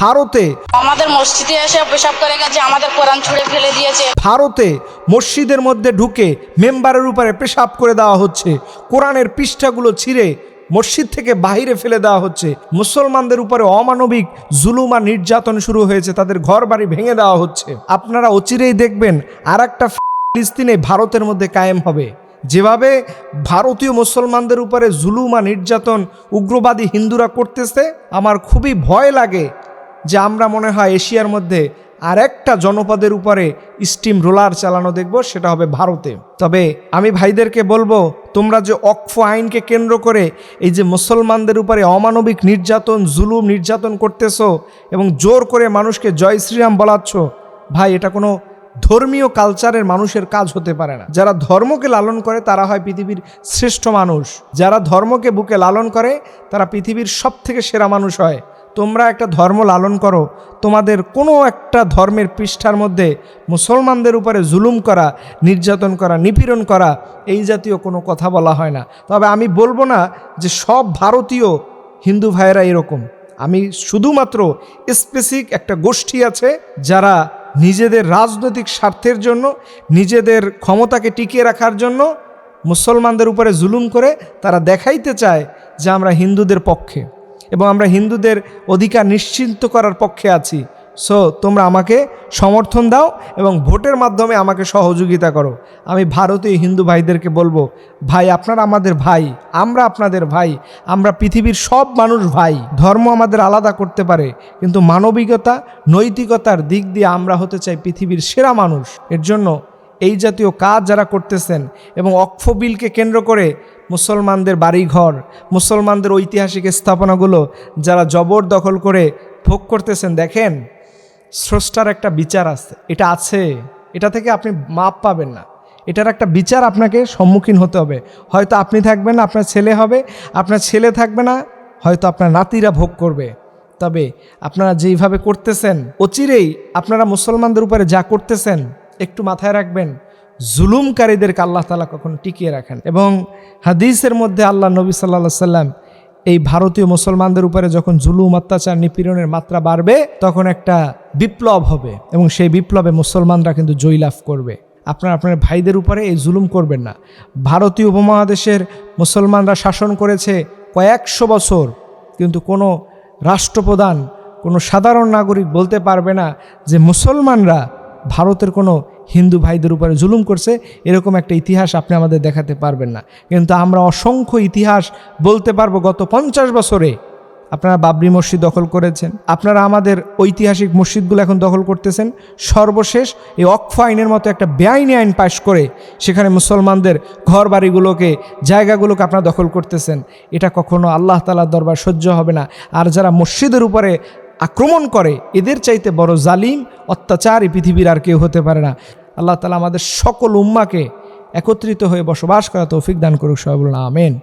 ভারতে আমাদের মসজিদে এসে পেশাব করে গেছে আমাদের কোরআন ছুঁড়ে ফেলে দিয়েছে। ভারতে মসজিদের মধ্যে ঢুকে মেম্বারের উপরে পেশাব করে দেওয়া হচ্ছে। কোরআনের পৃষ্ঠাগুলো ছিঁড়ে মসজিদ থেকে বাহিরে ফেলে দেওয়া হচ্ছে। মুসলমানদের উপরে অমানবিক জুলুম আর নির্যাতন শুরু হয়েছে তাদের ঘর বাড়ি ভেঙে দেওয়া হচ্ছে। আপনারা অচিরেই দেখবেন আর একটা ফিলিস্তিনে ভারতের মধ্যে কায়েম হবে। যেভাবে ভারতীয় মুসলমানদের উপরে জুলুম আর নির্যাতন উগ্রবাদী হিন্দুরা করতেছে আমার খুবই ভয় লাগে। যে আমরা মনে হয় এশিয়ার মধ্যে আর একটা জনপদের উপরে স্টিম রোলার চালানো দেখব, সেটা হবে ভারতে। তবে আমি ভাইদেরকে বলব, তোমরা যে অক্ফ আইনকে কেন্দ্র করে এই যে মুসলমানদের উপরে অমানবিক নির্যাতন, জুলুম নির্যাতন করতেছো এবং জোর করে মানুষকে জয় শ্রীরাম বলাচ্ছ, ভাই, এটা কোনো ধর্মীয় কালচারের মানুষের কাজ হতে পারে না। যারা ধর্মকে লালন করে, তারা হয় পৃথিবীর শ্রেষ্ঠ মানুষ। যারা ধর্মকে বুকে লালন করে, তারা পৃথিবীর সব থেকে সেরা মানুষ হয়। তোমরা একটা ধর্ম লালন করো। তোমাদের কোনো একটা ধর্মের পৃষ্ঠার মধ্যে মুসলমানদের উপরে জুলুম করা, নির্যাতন করা, নিপীড়ন করা এই জাতীয় কোনো কথা বলা হয় না। তবে আমি বলব না যে সব ভারতীয় হিন্দু ভাইয়েরা এরকম। আমি শুধুমাত্র স্পেসিক একটা গোষ্ঠী আছে যারা নিজেদের রাজনৈতিক স্বার্থের জন্য, নিজেদের ক্ষমতাকে টিকিয়ে রাখার জন্য মুসলমানদের উপরে জুলুম করে তারা দেখাইতে চায় যে আমরা হিন্দুদের পক্ষে। এবং আমরা হিন্দুদের অধিকার নিশ্চিন্ত করার পক্ষে আছি। সো তোমরা আমাকে সমর্থন দাও এবং ভোটের মাধ্যমে আমাকে সহযোগিতা করো। আমি ভারতীয় হিন্দু ভাইদেরকে বলব, ভাই, আপনারা আমাদের ভাই, আমরা আপনাদের ভাই, আমরা পৃথিবীর সব মানুষ ভাই। ধর্ম আমাদের আলাদা করতে পারে, কিন্তু মানবিকতা, নৈতিকতার দিক দিয়ে আমরা হতে চাই পৃথিবীর সেরা মানুষ। এর জন্য এই জাতীয় কাজ যারা করতেছেন এবং অক্ষ বিলকে কেন্দ্র করে মুসলমানদের বাড়িঘর, মুসলমানদের ঐতিহাসিক স্থাপনাগুলো যারা জবরদখল করে ভোগ করতেছেন, দেখেন, স্রষ্টার একটা বিচার আছে, এটা আছে, এটা থেকে আপনি মাপ পাবেন না। এটার একটা বিচার আপনাকে সম্মুখীন হতে হবে। হয়তো আপনি থাকবেন আপনার ছেলে হবে, আপনার ছেলে থাকবে না, হয়তো আপনার নাতিরা ভোগ করবে। তবে আপনারা যেইভাবে করতেছেন, অচিরেই আপনারা মুসলমানদের উপরে যা করতেছেন একটু মাথায় রাখবেন, জুলুমকারীদেরকে আল্লাহ তালা কখন টিকিয়ে রাখেন এবং হাদিসের মধ্যে আল্লাহ নবী সাল্লা সাল্লাম এই ভারতীয় মুসলমানদের উপরে যখন জুলুম, অত্যাচার, নিপীড়নের মাত্রা বাড়বে, তখন একটা বিপ্লব হবে এবং সেই বিপ্লবে মুসলমানরা কিন্তু জয়লাভ করবে। আপনার আপনার ভাইদের উপরে এই জুলুম করবেন না। ভারতীয় উপমহাদেশের মুসলমানরা শাসন করেছে কয়েকশো বছর, কিন্তু কোনো রাষ্ট্রপ্রধান, কোনো সাধারণ নাগরিক বলতে পারবে না যে মুসলমানরা ভারতের কোনো হিন্দু ভাইদের উপরে জুলুম করছে, এরকম একটা ইতিহাস আপনি আমাদের দেখাতে পারবেন না। কিন্তু আমরা অসংখ্য ইতিহাস বলতে পারব, গত পঞ্চাশ বছরে আপনারা বাবরি মসজিদ দখল করেছেন, আপনারা আমাদের ঐতিহাসিক মসজিদগুলো এখন দখল করতেছেন, সর্বশেষ এই অক্ষ আইনের মতো একটা বেআইনি আইন পাশ করে সেখানে মুসলমানদের ঘর বাড়িগুলোকে জায়গাগুলোকে আপনারা দখল করতেছেন। এটা কখনো আল্লাহ তালার দরবার সহ্য হবে না। আর যারা মসজিদের উপরে আক্রমণ করে, এদের চাইতে বড় জালিম অত্যাচার পৃথিবীর আর কেউ হতে পারে না। আল্লাহ তালা আমাদের সকল উম্মাকে একত্রিত হয়ে বসবাস করা তৌফিক দান করুক, সবাই বলুন, আমেন।